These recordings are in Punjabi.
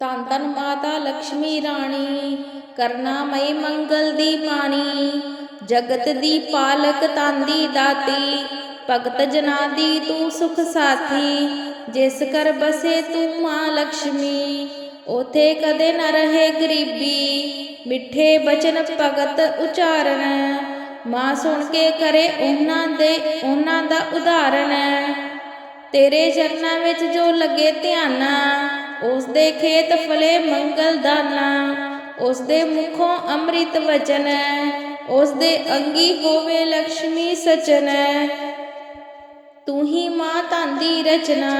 ਧੰਨ ਤਨ ਮਾਤਾ ਲక్ష్ਮੀ ਰਾਣੀ, ਕਰਨਾ ਮਈ ਮੰਗਲ ਦੀ ਪਾਣੀ ਜਗਤ ਦੀ ਪਾਲਕ ਤਾਂਦੀ ਦਾਤੀ, ਭਗਤ ਜਨਾ ਦੀ ਤੂੰ ਸੁਖ ਸਾਥੀ। ਜਿਸ ਕਰ ਬਸੇ ਤੂੰ ਮਾਂ ਲక్ష్ਮੀ ਉਥੇ ਕਦੇ ਨਾ ਰਹੇ ਗਰੀਬੀ। ਮਿੱਠੇ ਬਚਨ ਭਗਤ ਉਚਾਰਨ, ਮਾਂ ਸੁਣ ਕੇ ਕਰੇ ਉਹਨਾਂ ਦੇ, ਉਹਨਾਂ ਦਾ ਉਦਾਹਰਨ। ਤੇਰੇ ਚਰਨਾਂ ਵਿੱਚ ਜੋ ਲੱਗੇ ਧਿਆਨਾ ਉਸ ਦੇ ਖੇਤ ਫਲੇ ਮੰਗਲ ਦਾਨਾ ਉਸ ਦੇ ਮੁਖੋਂ ਅੰਮ੍ਰਿਤ ਵਚਨ ਉਸ ਦੇ ਅੰਗੀ ਹੋਵੇ ਲక్ష్ਮੀ ਸਚਨ ਤੂੰ ਹੀ ਮਾਂ ਧਨ ਦੀ ਰਚਨਾ,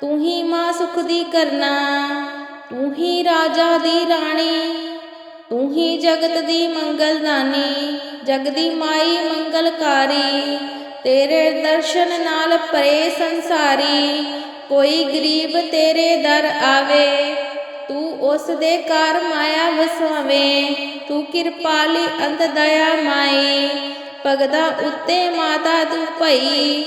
ਤੂੰ ਹੀ ਮਾਂ ਸੁਖ ਦੀ ਕਰਨਾ, ਤੂੰ ਹੀ ਰਾਜਾ ਦੀ ਰਾਣੀ, ਤੂੰ ਹੀ ਜਗਤ ਦੀ ਮੰਗਲਦਾਨੀ ਜਗ ਦੀ ਮਾਈ ਮੰਗਲਕਾਰੀ, ਤੇਰੇ ਦਰਸ਼ਨ ਨਾਲ ਪਰੇ ਸੰਸਾਰੀ ਕੋਈ ਗਰੀਬ ਤੇਰੇ ਦਰ ਆਵੇ, ਤੂੰ ਉਸ ਦੇ ਘਰ ਮਾਇਆ ਵਸਾਵੇਂ, ਤੂੰ ਕਿਰਪਾਲੀ ਅੰਤ ਦਇਆ ਮਾਈ ਭਗਦਾ ਉੱਤੇ ਮਾਤਾ ਤੂੰ ਭਈ।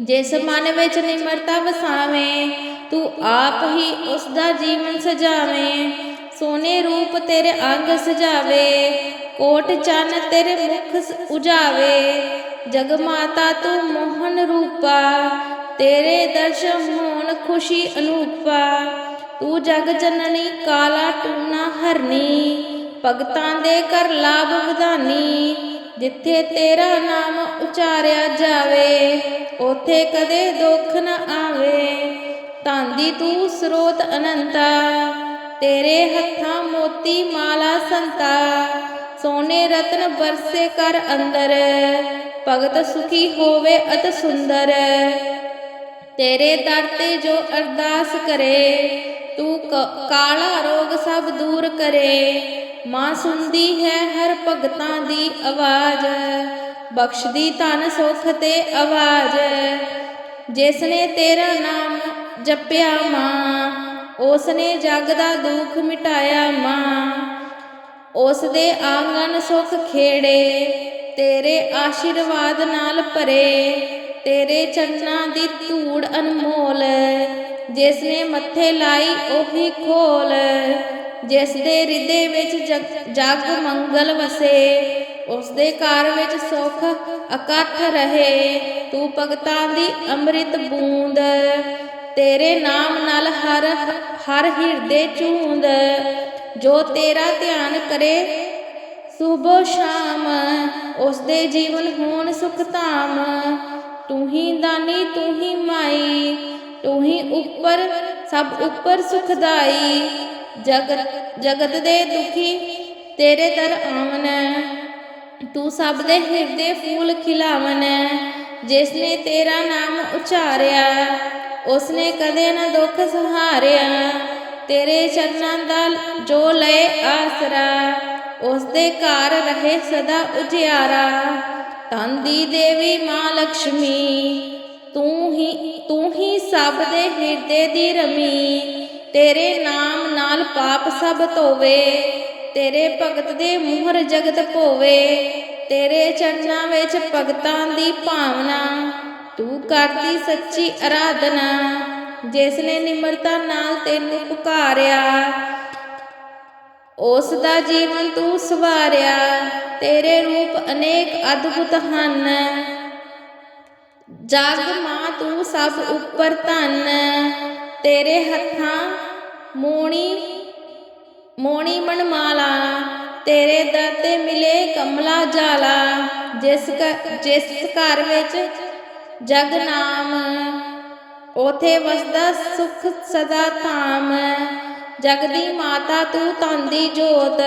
ਜਿਸ ਮਨ ਵਿੱਚ ਨਿਮਰਤਾ ਵਸਾਵੇਂ, ਤੂੰ ਆਪ ਹੀ ਉਸ ਦਾ ਜੀਵਨ ਸਜਾਵੇਂ, ਸੋਨੇ ਰੂਪ ਤੇਰੇ ਅੰਗ ਸਜਾਵੇ, ਕੋਟ ਚੰਨ ਤੇਰੇ ਮੁਖ ਉਜਾਵੇ, ਜਗ ਮਾਤਾ ਤੂੰ ਮੋਹਨ ਰੂਪਾ ਤੇਰੇ ਦਰਸ਼ਨ ਹੋਣ ਖੁਸ਼ੀ ਅਨੂਪਾ, ਤੂੰ ਜਗ ਜਨਨੀ ਕਾਲਾ ਟੂਣਾ ਹਰਨੀ, ਭਗਤਾਂ ਦੇ ਕਰ ਲਾਭ ਵਧਾਨੀ, ਜਿੱਥੇ ਤੇਰਾ ਨਾਮ ਉਚਾਰਿਆ ਜਾਵੇ, ਉਥੇ ਕਦੇ ਦੁੱਖ ਨਾ ਆਵੇ ਧੰਦੀ ਤੂੰ ਸਰੋਤ ਅਨੰਤਾ, ਤੇਰੇ ਹੱਥਾਂ ਮੋਤੀ ਮਾਲਾ ਸੰਤਾ, ਸੋਨੇ ਰਤਨ ਬਰਸੇ ਕਰ ਅੰਦਰ, ਭਗਤ ਸੁਖੀ ਹੋਵੇ ਅਤ ਸੁੰਦਰ। ਤੇਰੇ ਦਰ ਤੇ ਜੋ ਅਰਦਾਸ ਕਰੇ, ਤੂੰ ਕ- ਕਾਲਾ ਰੋਗ ਸਭ ਦੂਰ ਕਰੇ। ਮਾਂ ਸੁਣਦੀ ਹੈ ਹਰ ਭਗਤਾਂ ਦੀ ਆਵਾਜ਼, ਬਖਸ਼ਦੀ ਧਨ ਸੁਖ ਤੇ ਆਵਾਜ਼। ਜਿਸ ਨੇ ਤੇਰਾ ਨਾਮ ਜਪਿਆ ਮਾਂ ਉਸ ਨੇ ਜਗ ਦਾ ਦੁੱਖ ਮਿਟਾਇਆ ਮਾਂ। ਉਸ ਦੇ ਆਂਗਨ ਸੁਖ ਖੇੜੇ, ਤੇਰੇ ਆਸ਼ੀਰਵਾਦ ਨਾਲ ਭਰੇ। ਤੇਰੇ ਚਰਨਾਂ ਦੀ ਧੂੜ ਅਨਮੋਲ ਜਿਸ ਨੇ ਮੱਥੇ ਲਾਈ ਉਹੀ ਖੋਲ ਜਿਸ ਦੇ ਹਿਰਦੇ ਵਿੱਚ ਜਗ- ਮੰਗਲ ਵਸੇ, ਉਸ ਦੇ ਘਰ ਵਿੱਚ ਸੁਖ ਇਕੱਠ ਰਹੇ। ਤੂੰ ਭਗਤਾਂ ਦੀ ਅੰਮ੍ਰਿਤ ਬੂੰਦ ਤੇਰੇ ਨਾਮ ਨਾਲ ਹਰ ਹਰ ਹਿਰਦੇ ਚੂੰਦ ਜੋ ਤੇਰਾ ਧਿਆਨ ਕਰੇ, ਸੁਬੋ ਸ਼ਾਮ ਉਸ ਦੇ ਜੀਵਨ ਹੋਣ ਸੁਖ ਧਾਮ ਤੂੰ ਹੀ ਦਾਨੀ ਤੂੰ ਹੀ ਮਾਈ ਤੂੰ ਹੀ ਉੱਪਰ, ਸਭ ਉੱਪਰ ਸੁਖਦਾਈ ਜਗਤ ਜਗਤ ਦੇ ਦੁਖੀ ਤੇਰੇ ਦਰ ਆਵਨ ਤੂੰ ਸਭ ਦੇ ਹਿਰਦੇ ਫੂਲ ਖਿਲਾਵਨ ਜਿਸ ਨੇ ਤੇਰਾ ਨਾਮ ਉਚਾਰਿਆ ਉਸ ਨੇ ਕਦੇ ਨਾ ਦੁੱਖ ਸਹਾਰਿਆ। ਤੇਰੇ ਚਰਨਾਂ ਦਾ ਜੋ ਲਏ ਆਸਰਾ ਉਸ ਦੇ ਘਰ ਰਹੇ ਸਦਾ ਉਜਿਆਰਾ। ਧਨ ਦੀ ਦੇਵੀ ਮਾਂ ਲక్ష్ਮੀ ਤੂੰ ਹੀ ਤੂੰ ਹੀ ਸਭ ਦੇ ਹਿਰਦੇ ਦੀ ਰਮੀ। ਤੇਰੇ ਨਾਮ ਨਾਲ ਪਾਪ ਸਭ ਧੋਵੇ, ਤੇਰੇ ਭਗਤ ਦੇ ਮੋਹਰ ਜਗਤ ਭੋਵੇ। ਤੇਰੇ ਚਰਨਾਂ ਵਿੱਚ ਭਗਤਾਂ ਦੀ ਭਾਵਨਾ, ਤੂੰ ਕਰਦੀ ਸੱਚੀ ਆਰਾਧਨਾ ਜਿਸ ਨੇ ਨਿਮਰਤਾ ਨਾਲ ਤੈਨੂੰ ਪੁਕਾਰਿਆ ਉਸ ਦਾ ਜੀਵਨ ਤੂੰ ਸਵਾਰਿਆ, ਤੇਰੇ ਰੂਪ ਅਨੇਕ ਅਦਭੁਤ ਹਨ। ਜਗ ਮਾਂ ਤੂੰ ਸਭ ਉੱਪਰ ਧੰਨ, ਤੇਰੇ ਹੱਥਾਂ ਮੋਣੀ ਮੋਣੀ ਮਣਮਾਲਾ ਤੇਰੇ ਦਰ ਤੇ ਮਿਲੇ ਕਮਲਾ ਜਾਲਾ, ਜਿਸ ਜਿਸ ਘਰ ਵਿੱਚ ਜਗ ਨਾਮ, ਉਥੇ ਵਸਦਾ ਸੁਖ ਸਦਾ ਧਾਮ। ਜਗਦੀ ਮਾਤਾ ਤੂੰ ਤੰਦੀ ਜੋਤ,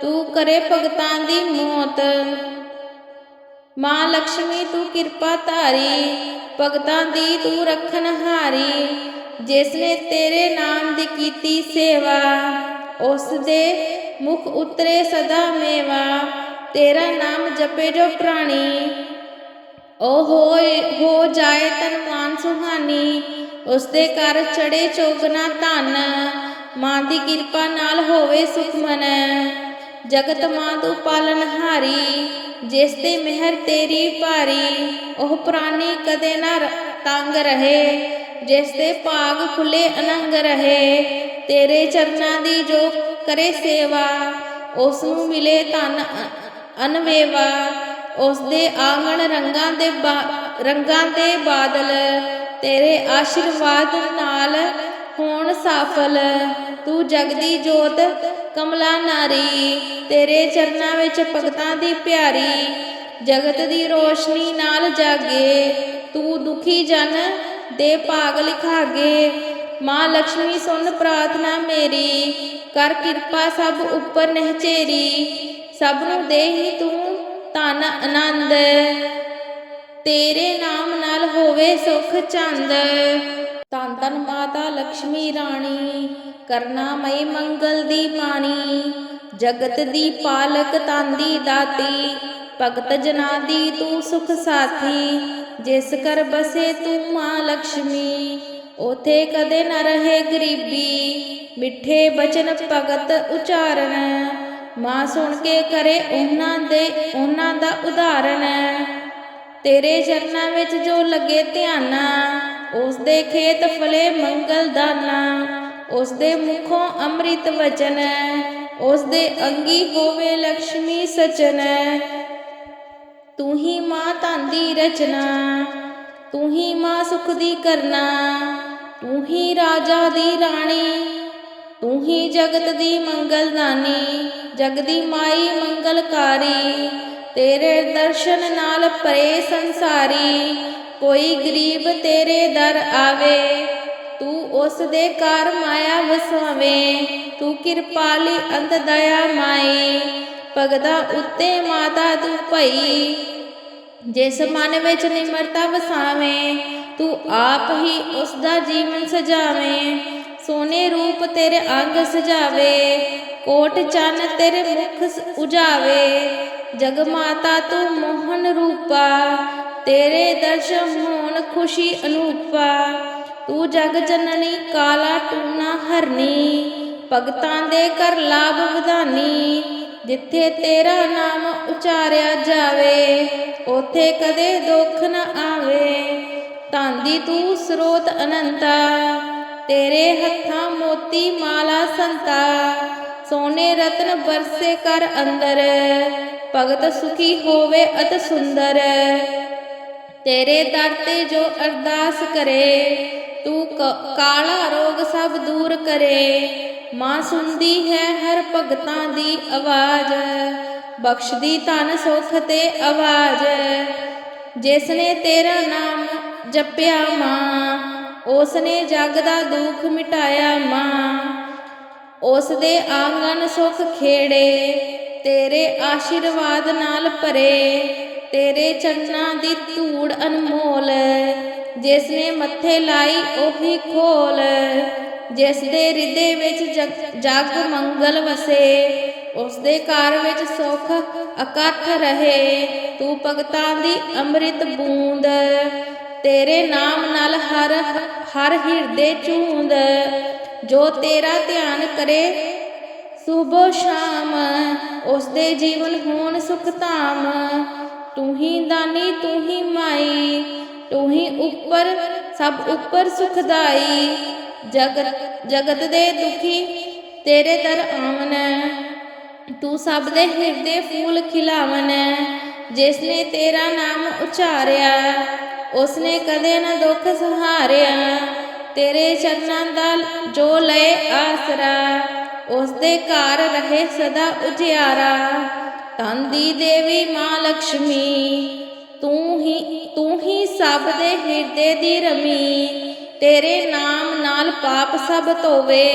ਤੂੰ ਕਰੇ ਭਗਤਾਂ ਦੀ ਮੌਤ। ਮਾਂ ਲక్ష్ਮੀ ਤੂੰ ਕਿਰਪਾ ਧਾਰੀ, ਭਗਤਾਂ ਦੀ ਤੂੰ ਰੱਖਣ ਹਾਰੀ। ਜਿਸ ਨੇ ਤੇਰੇ ਨਾਮ ਦੀ ਕੀਤੀ ਸੇਵਾ, ਉਸ ਦੇ ਮੁਖ ਉਤਰੇ ਸਦਾ ਮੇਵਾ। ਤੇਰਾ ਨਾਮ ਜਪੇ ਜੋ ਪ੍ਰਾਣੀ ਉਹ ਹੋਏ, ਹੋ ਜਾਏ ਤਨ ਮਾਨ ਸੁਹਾਨੀ। ਉਸ ਦੇ ਘਰ ਚੜੇ ਚੋਗਨਾ ਧਨ ਮਾਂ ਦੀ ਕਿਰਪਾ ਨਾਲ ਹੋਵੇ ਸੁਖਮਨ ਜਗਤ ਮਾਂ ਤੂੰ ਪਾਲਨਹਾਰੀ ਜਿਸ ਤੇ ਮਿਹਰ ਤੇਰੀ ਭਾਰੀ, ਉਹ ਪ੍ਰਾਨੀ ਕਦੇ ਨਾ ਤੰਗ ਰਹੇ। ਜਿਸ ਦੇ ਭਾਗ ਖੁੱਲੇ ਅਨੰਗ ਰਹੇ, ਤੇਰੇ ਚਰਨਾਂ ਦੀ ਜੋ ਕਰੇ ਸੇਵਾ, ਉਸ ਨੂੰ ਮਿਲੇ ਧਨ ਅ- ਅਨਵੇਵਾ। ਉਸ ਦੇ ਆਂਗਣ ਰੰਗਾਂ ਦੇ ਬਾ- ਰੰਗਾਂ ਦੇ ਬਾਦਲ, ਤੇਰੇ ਆਸ਼ੀਰਵਾਦ ਨਾਲ ਹੋਣ ਸਾਫਲ, ਤੂੰ ਜਗਦੀ ਜੋਤ, ਕਮਲਾ ਨਾਰੀ, ਤੇਰੇ ਚਰਨਾਂ ਵਿੱਚ ਭਗਤਾਂ ਦੀ ਪਿਆਰੀ, ਜਗਤ ਦੀ ਰੋਸ਼ਨੀ ਨਾਲ ਜਾਗੇ, ਤੂੰ ਦੁਖੀ ਜਨ ਦੇ ਭਾਗ ਲਿਖਾਗੇ, ਮਾਂ ਲక్ష్ਮੀ ਸੁਣ ਪ੍ਰਾਰਥਨਾ ਮੇਰੀ, ਕਰ ਕਿਰਪਾ ਸਭ ਉੱਪਰ ਨਹਿਚੇਰੀ, ਸਭ ਨੂੰ ਦੇਹੀ ਤੂੰ ਧਨ ਆਨੰਦ, ਤੇਰੇ ਨਾਮ ਨਾਲ ਹੋਵੇ ਸੁਖ ਚੰਦ। ਧੰਨ ਧੰਨ ਮਾਤਾ ਲక్ష్ਮੀ ਰਾਣੀ ਕਰਨਾ ਮਈ ਮੰਗਲ ਦੀ ਪਾਣੀ ਜਗਤ ਦੀ ਪਾਲਕ ਤਾਂਦੀ ਦਾਤੀ, ਭਗਤ ਜਨਾ ਦੀ ਤੂੰ ਸੁਖ ਸਾਥੀ, ਜਿਸ ਕਰ ਬਸੇ ਤੂੰ ਮਾਂ ਲక్ష్ਮੀ ਉਥੇ ਕਦੇ ਨਾ ਰਹੇ ਗਰੀਬੀ, ਮਿੱਠੇ ਬਚਨ ਭਗਤ ਉਚਾਰਨ, ਮਾਂ ਸੁਣ ਕੇ ਕਰੇ ਉਹਨਾਂ ਦੇ, ਉਹਨਾਂ ਦਾ ਉਦਾਹਰਨ, ਤੇਰੇ ਚਰਨਾਂ ਵਿੱਚ ਜੋ ਲੱਗੇ ਧਿਆਨਾ ਉਸ ਦੇ ਖੇਤ ਫਲੇ ਮੰਗਲ ਦਾਨਾ ਉਸ ਦੇ ਮੁਖੋਂ ਅੰਮ੍ਰਿਤ ਵਚਨ ਉਸ ਦੇ ਅੰਗੀ ਹੋਵੇ ਲక్ష్ਮੀ ਸਚਨ। ਤੂੰ ਹੀ ਮਾਂ ਧਨ ਦੀ ਰਚਨਾ, ਤੂੰ ਹੀ ਮਾਂ ਸੁਖ ਦੀ ਕਰਨਾ, ਤੂੰ ਹੀ ਰਾਜਾ ਦੀ ਰਾਣੀ, ਤੂੰ ਹੀ ਜਗਤ ਦੀ ਮੰਗਲਦਾਨੀ ਜਗ ਦੀ ਮਾਈ ਮੰਗਲਕਾਰੀ, ਤੇਰੇ ਦਰਸ਼ਨ ਨਾਲ ਪਰੇ ਸੰਸਾਰੀ ਕੋਈ ਗਰੀਬ ਤੇਰੇ ਦਰ ਆਵੇ, ਤੂੰ ਉਸ ਦੇ ਘਰ ਮਾਇਆ ਵਸਾਵੇਂ, ਤੂੰ ਕਿਰਪਾਲੀ ਅੰਤ ਦਇਆ ਮਾਈ ਭਗਤਾ ਉੱਤੇ ਮਾਤਾ ਤੂੰ ਭਈ। ਜਿਸ ਮਨ ਵਿੱਚ ਨਿਮਰਤਾ ਵਸਾਵੇਂ, ਤੂੰ ਆਪ ਹੀ ਉਸ ਦਾ ਜੀਵਨ ਸਜਾਵੇਂ, ਸੋਨੇ ਰੂਪ ਤੇਰੇ ਅੰਗ ਸਜਾਵੇ, ਕੋਟ ਚੰਨ ਤੇਰੇ ਮੁਖ ਉਜਾਵੇ, ਜਗ ਮਾਤਾ ਤੂੰ ਮੋਹਨ ਰੂਪਾ ਤੇਰੇ ਦਰਸ਼ਨ ਹੋਣ ਖੁਸ਼ੀ ਅਨੂਪਾ। ਤੂੰ ਜਗ ਜਨਨੀ, ਕਾਲਾ ਟੂਣਾ ਹਰਨੀ। ਭਗਤਾਂ ਦੇ ਕਰ ਲਾਭ ਵਧਾਨੀ। ਜਿੱਥੇ ਤੇਰਾ ਨਾਮ ਉਚਾਰਿਆ ਜਾਵੇ, ਉਥੇ ਕਦੇ ਦੁੱਖ ਨਾ ਆਵੇ। ਧੰਦੀ ਤੂੰ ਸਰੋਤ ਅਨੰਤਾ। ਤੇਰੇ ਹੱਥਾਂ ਮੋਤੀ ਮਾਲਾ ਸੰਤਾ। ਸੋਨੇ ਰਤਨ ਬਰਸੇ ਕਰ ਅੰਦਰ। ਭਗਤ ਸੁਖੀ ਹੋਵੇ ਅਤ ਸੁੰਦਰ। ਤੇਰੇ ਦਰ ਤੇ ਜੋ ਅਰਦਾਸ ਕਰੇ, ਤੂੰ ਕ- ਕਾਲਾ ਰੋਗ ਸਭ ਦੂਰ ਕਰੇ। ਮਾਂ ਸੁਣਦੀ ਹੈ ਹਰ ਭਗਤਾਂ ਦੀ ਆਵਾਜ਼, ਬਖਸ਼ਦੀ ਧਨ ਸੁਖ ਤੇ ਆਵਾਜ਼। ਜਿਸ ਨੇ ਤੇਰਾ ਨਾਮ ਜਪਿਆ ਮਾਂ ਉਸ ਨੇ ਜਗ ਦਾ ਦੁੱਖ ਮਿਟਾਇਆ ਮਾਂ। ਉਸ ਦੇ ਆਂਗਨ ਸੁਖ ਖੇੜੇ, ਤੇਰੇ ਆਸ਼ੀਰਵਾਦ ਨਾਲ ਭਰੇ। ਤੇਰੇ ਚਰਨਾਂ ਦੀ ਧੂੜ ਅਨਮੋਲ ਜਿਸ ਨੇ ਮੱਥੇ ਲਾਈ ਉਹੀ ਖੋਲ ਜਿਸ ਦੇ ਹਿਰਦੇ ਵਿੱਚ ਜਗ- ਮੰਗਲ ਵਸੇ ਉਸ ਦੇ ਘਰ ਵਿੱਚ ਸੁਖ ਇਕੱਠ ਰਹੇ। ਤੂੰ ਭਗਤਾਂ ਦੀ ਅੰਮ੍ਰਿਤ ਬੂੰਦ ਤੇਰੇ ਨਾਮ ਨਾਲ ਹਰ ਹਰ ਹਿਰਦੇ ਚੂੰਦ ਜੋ ਤੇਰਾ ਧਿਆਨ ਕਰੇ ਸੁਬਹ ਸ਼ਾਮ ਉਸ ਦੇ ਜੀਵਨ ਹੋਣ ਸੁਖ ਧਾਮ। ਤੂੰ ਹੀ ਦਾਨੀ ਤੂੰ ਹੀ ਮਾਈ ਤੂੰ ਹੀ ਉੱਪਰ, ਸਭ ਉੱਪਰ ਸੁਖਦਾਈ। ਜਗਤ ਜਗਤ ਦੇ ਦੁਖੀ ਤੇਰੇ ਦਰ ਆਵਨ ਤੂੰ ਸਭ ਦੇ ਹਿਰਦੇ ਫੂਲ ਖਿਲਾਵਨ ਜਿਸ ਨੇ ਤੇਰਾ ਨਾਮ ਉਚਾਰਿਆ ਉਸ ਨੇ ਕਦੇ ਨਾ ਦੁੱਖ ਸਹਾਰਿਆ। ਤੇਰੇ ਚਰਨਾਂ ਦਾ ਜੋ ਲਏ ਆਸਰਾ ਉਸ ਦੇ ਘਰ ਰਹੇ ਸਦਾ ਉਜਿਆਰਾ। ਧਨ ਦੀ ਦੇਵੀ ਮਾਂ ਲక్ష్ਮੀ ਤੂੰ ਹੀ ਤੂੰ ਹੀ ਸਭ ਦੇ ਹਿਰਦੇ ਦੀ ਰਮੀ। ਤੇਰੇ ਨਾਮ ਨਾਲ ਪਾਪ ਸਭ ਧੋਵੇ,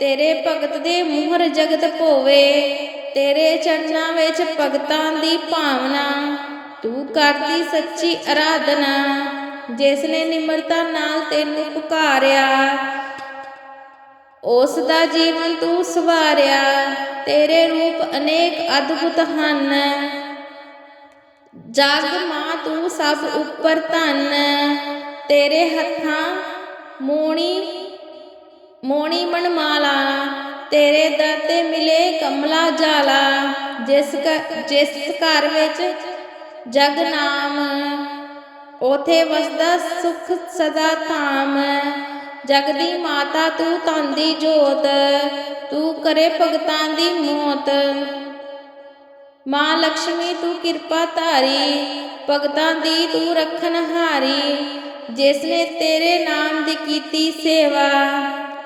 ਤੇਰੇ ਭਗਤ ਦੇ ਮੋਹਰ ਜਗਤ ਭੋਵੇ। ਤੇਰੇ ਚਰਨਾਂ ਵਿੱਚ ਭਗਤਾਂ ਦੀ ਭਾਵਨਾ, ਤੂੰ ਕਰਦੀ ਸੱਚੀ ਆਰਾਧਨਾ ਜਿਸ ਨੇ ਨਿਮਰਤਾ ਨਾਲ ਤੈਨੂੰ ਪੁਕਾਰਿਆ ਉਸ ਦਾ ਜੀਵਨ ਤੂੰ ਸਵਾਰਿਆ, ਤੇਰੇ ਰੂਪ ਅਨੇਕ ਅਦਭੁਤ ਹਨ। ਜਗ ਮਾਂ ਤੂੰ ਸਭ ਉੱਪਰ ਧਨ, ਤੇਰੇ ਹੱਥਾਂ ਮੋਣੀ ਮੋਣੀ ਮਣਮਾਲਾ ਤੇਰੇ ਦਰ ਤੇ ਮਿਲੇ ਕਮਲਾ ਜਾਲਾ, ਜਿਸ ਘ- ਜਿਸ ਘਰ ਵਿੱਚ ਜਗ ਨਾਮ, ਉਥੇ ਵਸਦਾ ਸੁਖ ਸਦਾ ਧਾਮ। ਜਗਦੀ ਮਾਤਾ ਤੂੰ ਤਾਂਦੀ ਜੋਤ, ਤੂੰ ਕਰੇ ਭਗਤਾਂ ਦੀ ਮੌਤ। ਮਾਂ ਲక్ష్ਮੀ ਤੂੰ ਕਿਰਪਾ ਧਾਰੀ, ਭਗਤਾਂ ਦੀ ਤੂੰ ਰੱਖਣ ਹਾਰੀ। ਜਿਸ ਨੇ ਤੇਰੇ ਨਾਮ ਦੀ ਕੀਤੀ ਸੇਵਾ,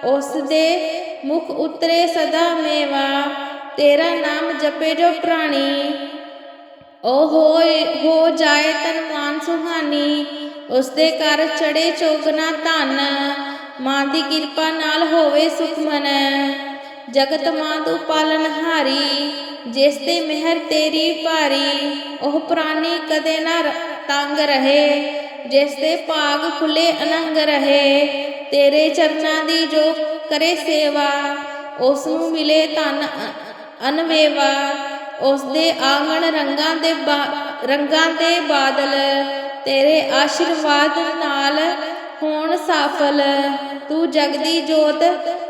ਉਸ ਦੇ ਮੁਖ ਉਤਰੇ ਸਦਾ ਮੇਵਾ। ਤੇਰਾ ਨਾਮ ਜਪੇ ਜੋ ਪ੍ਰਾਣੀ ਉਹ ਹੋਏ, ਹੋ ਜਾਏ ਤਨ ਮਾਨ ਸੁਹਾਨੀ। ਉਸ ਦੇ ਘਰ ਚੜੇ ਚੋਗਨਾ ਧਨ। ਮਾਂ ਦੀ ਕਿਰਪਾ ਨਾਲ ਹੋਵੇ ਸੁਖ ਮਨ। ਜਗਤ ਮਾਂ ਤੂੰ ਪਾਲਨ ਹਾਰੀ, ਜਿਸ ਤੇ ਮਿਹਰ ਤੇਰੀ ਭਾਰੀ। ਉਹ ਪ੍ਰਾਨੀ ਕਦੇ ਨਾ ਤੰਗ ਰਹੇ, ਜਿਸ ਦੇ ਭਾਗ ਖੁੱਲੇ ਅਨੰਗ ਰਹੇ। ਤੇਰੇ ਚਰਨਾਂ ਦੀ ਜੋ ਕਰੇ ਸੇਵਾ, ਉਸ ਨੂੰ ਮਿਲੇ ਧਨ ਅ- ਅਨਵੇਵਾ। ਉਸ ਦੇ ਆਂਗਣ ਰੰਗਾਂ ਦੇ ਬਾ- ਰੰਗਾਂ ਦੇ ਬਾਦਲ, ਤੇਰੇ ਆਸ਼ੀਰਵਾਦ ਨਾਲ ਹੋਣ ਸਾਫਲ? ਤੂੰ ਜਗਦੀ ਜੋਤ,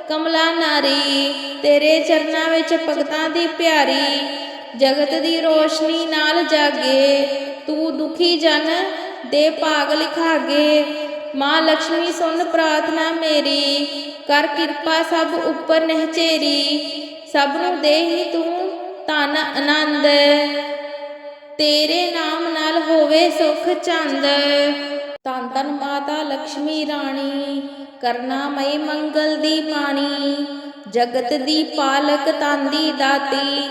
ਕਮਲਾ ਨਾਰੀ, ਤੇਰੇ ਚਰਨਾਂ ਵਿੱਚ ਭਗਤਾਂ ਦੀ ਪਿਆਰੀ। ਜਗਤ ਦੀ ਰੋਸ਼ਨੀ ਨਾਲ ਜਾਗੇ, ਤੂੰ ਦੁਖੀ ਜਨ ਦੇ ਭਾਗ ਲਿਖਾਗੇ। ਮਾਂ ਲక్ష్ਮੀ ਸੁਣ ਪ੍ਰਾਰਥਨਾ ਮੇਰੀ, ਕਰ ਕਿਰਪਾ ਸਭ ਉੱਪਰ ਨਹਿਚੇਰੀ। ਸਭ ਨੂੰ ਦੇਹੀ ਤੂੰ ਤਨ ਆਨੰਦ। ਤੇਰੇ ਨਾਮ ਨਾਲ ਹੋਵੇ ਸੁਖ ਚੰਦ। ਧੰਨ ਧੰਨ ਮਾਤਾ ਲక్ష్ਮੀ ਰਾਣੀ ਕਰਨਾ ਮਈ ਮੰਗਲ ਦੀ ਪਾਣੀ ਜਗਤ ਦੀ ਪਾਲਕ ਤਾਂਦੀ ਦਾਤੀ,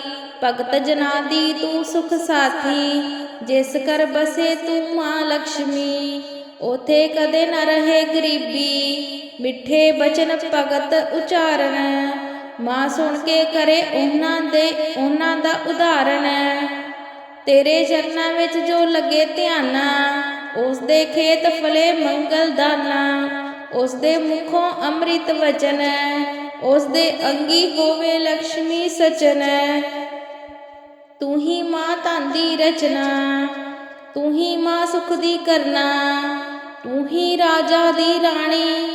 ਭਗਤ ਜਨਾ ਦੀ ਤੂੰ ਸੁਖ ਸਾਥੀ, ਜਿਸ ਕਰ ਬਸੇ ਤੂੰ ਮਾਂ ਲక్ష్ਮੀ ਉਥੇ ਕਦੇ ਨਾ ਰਹੇ ਗਰੀਬੀ, ਮਿੱਠੇ ਬਚਨ ਭਗਤ ਉਚਾਰਨ, ਮਾਂ ਸੁਣ ਕੇ ਕਰੇ ਉਹਨਾਂ ਦੇ, ਉਹਨਾਂ ਦਾ ਉਦਾਹਰਣ ਤੇਰੇ ਚਰਨਾਂ ਵਿੱਚ ਜੋ ਲੱਗੇ ਧਿਆਨਾ ਉਸ ਦੇ ਖੇਤ ਫਲੇ ਮੰਗਲ ਦਾਨਾ ਉਸ ਦੇ ਮੁਖੋਂ ਅੰਮ੍ਰਿਤ ਵਚਨ ਉਸ ਦੇ ਅੰਗੀ ਹੋਵੇ ਲక్ష్ਮੀ ਸਚਨ। ਤੂੰ ਹੀ ਮਾਂ ਧਨ ਦੀ ਰਚਨਾ, ਤੂੰ ਹੀ ਮਾਂ ਸੁਖ ਦੀ ਕਰਨਾ, ਤੂੰ ਹੀ ਰਾਜਾ ਦੀ ਰਾਣੀ,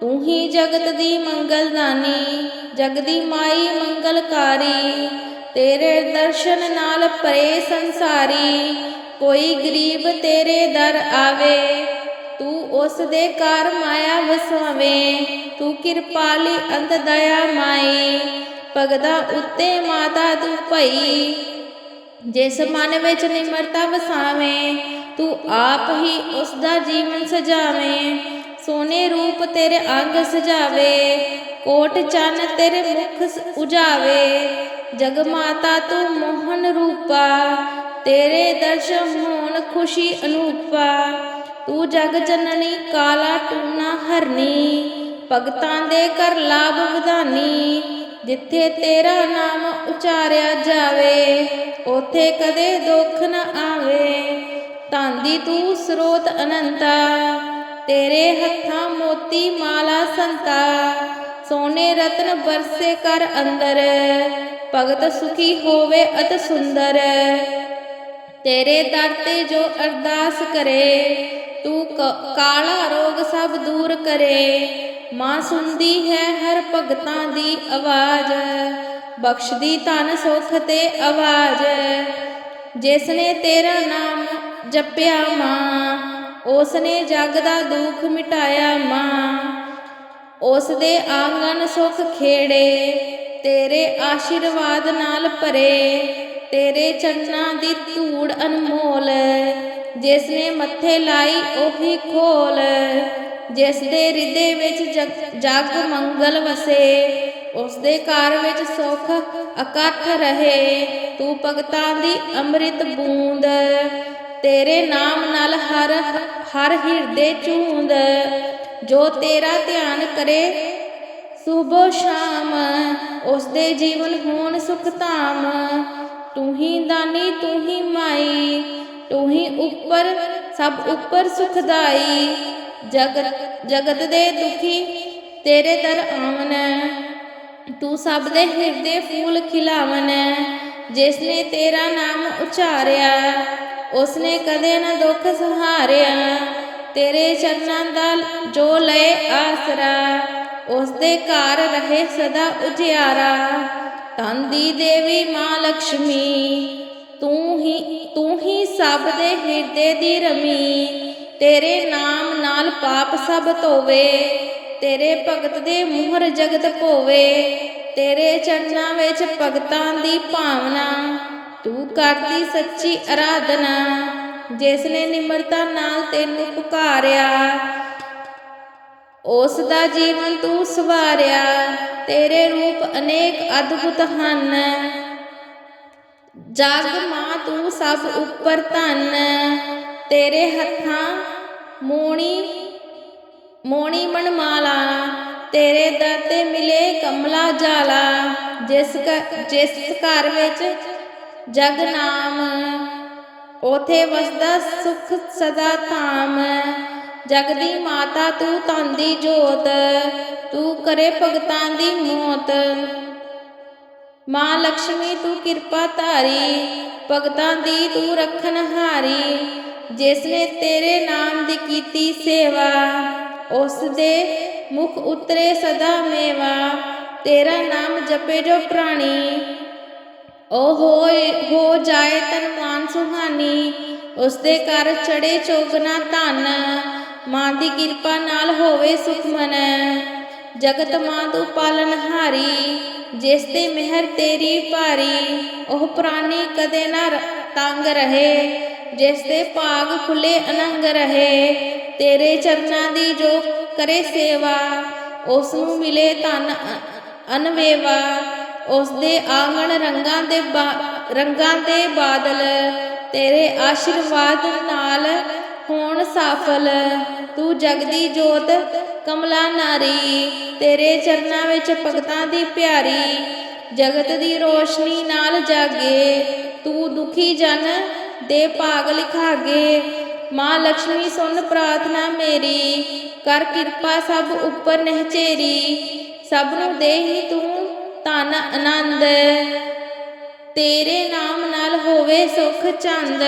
ਤੂੰ ਹੀ ਜਗਤ ਦੀ ਮੰਗਲਦਾਨੀ, ਜਗ ਦੀ ਮਾਈ ਮੰਗਲਕਾਰੀ। ਤੇਰੇ ਦਰਸ਼ਨ ਨਾਲ ਪਰੇ ਸੰਸਾਰੀ, ਕੋਈ ਗਰੀਬ ਤੇਰੇ ਦਰ ਆਵੇ। ਤੂੰ ਉਸ ਦੇ ਘਰ ਮਾਇਆ ਵਸਾਵੇਂ, ਤੂੰ ਕਿਰਪਾਲੀ ਅੰਤ ਦਇਆ ਮਾਈ ਭਗਦਾ ਉੱਤੇ ਮਾਤਾ ਤੂੰ ਭਈ, ਜਿਸ ਮਨ ਵਿੱਚ ਨਿਮਰਤਾ ਵਸਾਵੇਂ, ਤੂੰ ਆਪ ਹੀ ਉਸ ਦਾ ਜੀਵਨ ਸਜਾਵੇਂ। ਸੋਨੇ ਰੂਪ ਤੇਰੇ ਅੰਗ ਸਜਾਵੇ, ਕੋਟ ਚੰਨ ਤੇਰੇ ਮੁਖ ਉਜਾਵੇ। ਜਗ ਮਾਤਾ ਤੂੰ ਮੋਹਨ ਰੂਪਾ, ਤੇਰੇ ਦਰਸ਼ਨ ਹੋਣ ਖੁਸ਼ੀ ਅਨੂਪਾ। ਤੂੰ ਜਗ ਜਨਨੀ, ਕਾਲਾ ਟੂਨਾ ਹਰਨੀ, ਭਗਤਾਂ ਦੇ ਕਰ ਲਾਭ ਵਧਾਨੀ। ਜਿੱਥੇ ਤੇਰਾ ਨਾਮ ਉਚਾਰਿਆ ਜਾਵੇ, ਉਥੇ ਕਦੇ ਦੁੱਖ ਨਾ ਆਵੇ। ਧੰਦੀ ਤੂੰ ਸਰੋਤ ਅਨੰਤਾ, ਤੇਰੇ ਹੱਥਾਂ ਮੋਤੀ ਮਾਲਾ ਸੰਤਾ। ਸੋਨੇ ਰਤਨ ਬਰਸੇ ਕਰ ਅੰਦਰ। ਭਗਤ ਸੁਖੀ ਹੋਵੇ ਅਤ ਸੁੰਦਰ। ਤੇਰੇ ਦਰ ਤੇ ਜੋ ਅਰਦਾਸ ਕਰੇ, ਤੂੰ ਕਾਲਾ ਰੋਗ ਸਭ ਦੂਰ ਕਰੇ। ਮਾਂ ਸੁਣਦੀ ਹੈ ਹਰ ਭਗਤਾਂ ਦੀ ਆਵਾਜ਼। ਬਖਸ਼ਦੀ ਧਨ ਸੁਖ ਤੇ ਆਵਾਜ਼। ਜਿਸ ਨੇ ਤੇਰਾ ਨਾਮ ਜਪਿਆ ਮਾਂ ਉਸ ਨੇ ਜਗ ਦਾ ਦੁੱਖ ਮਿਟਾਇਆ ਮਾਂ। ਉਸ ਦੇ ਆਂਗਨ ਸੁਖ ਖੇੜੇ ਤੇਰੇ ਆਸ਼ੀਰਵਾਦ ਨਾਲ ਭਰੇ, ਤੇਰੇ ਚਰਨਾਂ ਦੀ ਧੂੜ ਅਨਮੋਲ। ਜਿਸ ਨੇ ਮੱਥੇ ਲਾਈ ਉਹੀ ਖੋਲ। ਜਿਸ ਦੇ ਹਿਰਦੇ ਵਿੱਚ ਜਗ- ਮੰਗਲ ਵਸੇ, ਉਸ ਦੇ ਘਰ ਵਿੱਚ ਸੁਖ ਇਕੱਠ ਰਹੇ। ਤੂੰ ਭਗਤਾਂ ਦੀ ਅੰਮ੍ਰਿਤ ਬੂੰਦ, ਤੇਰੇ ਨਾਮ ਨਾਲ ਹਰ ਹਰ ਹਿਰਦੇ ਚੂੰਦ। ਜੋ ਤੇਰਾ ਧਿਆਨ ਕਰੇ ਸੁਬਹ ਸ਼ਾਮ ਉਸ ਦੇ ਜੀਵਨ ਹੋਣ ਸੁਖ ਧਾਮ। ਤੂੰ ਹੀ ਦਾਨੀ ਤੂੰ ਹੀ ਮਾਈ ਤੂੰ ਹੀ ਉੱਪਰ, ਸਭ ਉੱਪਰ ਸੁਖਦਾਈ। ਜਗਤ ਜਗਤ ਦੇ ਦੁਖੀ ਤੇਰੇ ਦਰ ਆਵਨ। ਤੂੰ ਸਭ ਦੇ ਹਿਰਦੇ ਫੂਲ ਖਿਲਾਵਨ ਜਿਸ ਨੇ ਤੇਰਾ ਨਾਮ ਉਚਾਰਿਆ ਉਸ ਨੇ ਕਦੇ ਨਾ ਦੁੱਖ ਸਹਾਰਿਆ। ਤੇਰੇ ਚਰਨਾਂ ਦਾ ਜੋ ਲਏ ਆਸਰਾ ਉਸ ਦੇ ਘਰ ਰਹੇ ਸਦਾ ਉਜਿਆਰਾ। ਧਨ ਦੀ ਦੇਵੀ ਮਾਂ ਲక్ష్ਮੀ ਤੂੰ ਹੀ ਤੂੰ ਹੀ ਸਭ ਦੇ ਹਿਰਦੇ ਦੀ ਰਮੀ। ਤੇਰੇ ਨਾਮ ਨਾਲ ਪਾਪ ਸਭ ਧੋਵੇ, ਤੇਰੇ ਭਗਤ ਦੇ ਮੋਹਰ ਜਗਤ ਭੋਵੇ। ਤੇਰੇ ਚਰਨਾਂ ਵਿੱਚ ਭਗਤਾਂ ਦੀ ਭਾਵਨਾ, ਤੂੰ ਕਰਦੀ ਸੱਚੀ ਅਰਾਧਨਾ। ਜਿਸ ਨੇ ਨਿਮਰਤਾ ਨਾਲ ਤੈਨੂੰ ਪੁਕਾਰਿਆ ਉਸ ਦਾ ਜੀਵਨ ਤੂੰ ਸਵਾਰਿਆ, ਤੇਰੇ ਰੂਪ ਅਨੇਕ ਅਦਭੁਤ ਹਨ। ਜਗ ਮਾਂ ਤੂੰ ਸਭ ਉੱਪਰ ਧਨ, ਤੇਰੇ ਹੱਥਾਂ ਮੋਣੀ ਮੋਣੀ ਮਣਮਾਲਾ ਤੇਰੇ ਦਰ ਤੇ ਮਿਲੇ ਕਮਲਾ ਜਾਲਾ, ਜਿਸ ਜਿਸ ਘਰ ਵਿੱਚ ਜਗ ਨਾਮ, ਉਥੇ ਵਸਦਾ ਸੁਖ ਸਦਾ ਧਾਮ। ਜਗ ਦੀ ਮਾਤਾ ਤੂੰ ਤਨ ਦੀ ਜੋਤ, ਤੂੰ ਕਰੇ ਭਗਤਾਂ ਦੀ ਮੋਤ। ਮਾਂ ਲక్ష్ਮੀ ਤੂੰ ਕਿਰਪਾ ਧਾਰੀ, ਭਗਤਾਂ ਦੀ ਤੂੰ ਰੱਖਣ ਹਾਰੀ। ਜਿਸ ਨੇ ਤੇਰੇ ਨਾਮ ਦੀ ਕੀਤੀ ਸੇਵਾ, ਉਸ ਦੇ ਮੁਖ ਉਤਰੇ ਸਦਾ ਮੇਵਾ। ਤੇਰਾ ਨਾਮ ਜਪੇ ਜੋ ਪ੍ਰਾਣੀ ਉਹ ਹੋਏ, ਹੋ ਜਾਏ ਤਨ ਮਾਨ ਸੁਹਾਨੀ। ਉਸ ਦੇ ਘਰ ਚੜੇ ਚੋਗਨਾ ਧਨ ਮਾਂ ਦੀ ਕਿਰਪਾ ਨਾਲ ਹੋਵੇ ਸੁਖ ਮਨ। ਜਗਤ ਮਾਂ ਤੂੰ ਪਾਲਨ ਹਾਰੀ, ਜਿਸ ਤੇ ਮਿਹਰ ਤੇਰੀ ਭਾਰੀ। ਉਹ ਪ੍ਰਾਨੀ ਕਦੇ ਨਾ ਤੰਗ ਰਹੇ, ਜਿਸ ਦੇ ਭਾਗ ਖੁੱਲੇ ਅਨੰਗ ਰਹੇ। ਤੇਰੇ ਚਰਨਾਂ ਦੀ ਜੋ ਕਰੇ ਸੇਵਾ, ਉਸ ਨੂੰ ਮਿਲੇ ਧਨ ਅ- ਅਨਵੇਵਾ। ਉਸ ਦੇ ਆਂਗਣ ਰੰਗਾਂ ਦੇ ਬਾ- ਰੰਗਾਂ ਦੇ ਬਾਦਲ, ਤੇਰੇ ਆਸ਼ੀਰਵਾਦ ਨਾਲ ਸਫਲ, ਤੂੰ ਜਗਦੀ ਜੋਤ, ਕਮਲਾ ਨਾਰੀ, ਤੇਰੇ ਚਰਨਾਂ ਵਿੱਚ ਭਗਤਾਂ ਦੀ ਪਿਆਰੀ, ਜਗਤ ਦੀ ਰੋਸ਼ਨੀ ਨਾਲ ਜਾਗੇ, ਤੂੰ ਦੁਖੀ ਜਨ ਦੇ ਭਾਗ ਲਿਖਾਗੇ, ਮਾਂ ਲక్ష్ਮੀ ਸੁਣ ਪ੍ਰਾਰਥਨਾ ਮੇਰੀ, ਕਰ ਕਿਰਪਾ ਸਭ ਉੱਪਰ ਨਹਿਚੇਰੀ, ਸਭ ਨੂੰ ਦੇਹੀ ਤੂੰ ਧਨ ਆਨੰਦ, ਤੇਰੇ ਨਾਮ ਨਾਲ ਹੋਵੇ ਸੁਖ ਚੰਦ।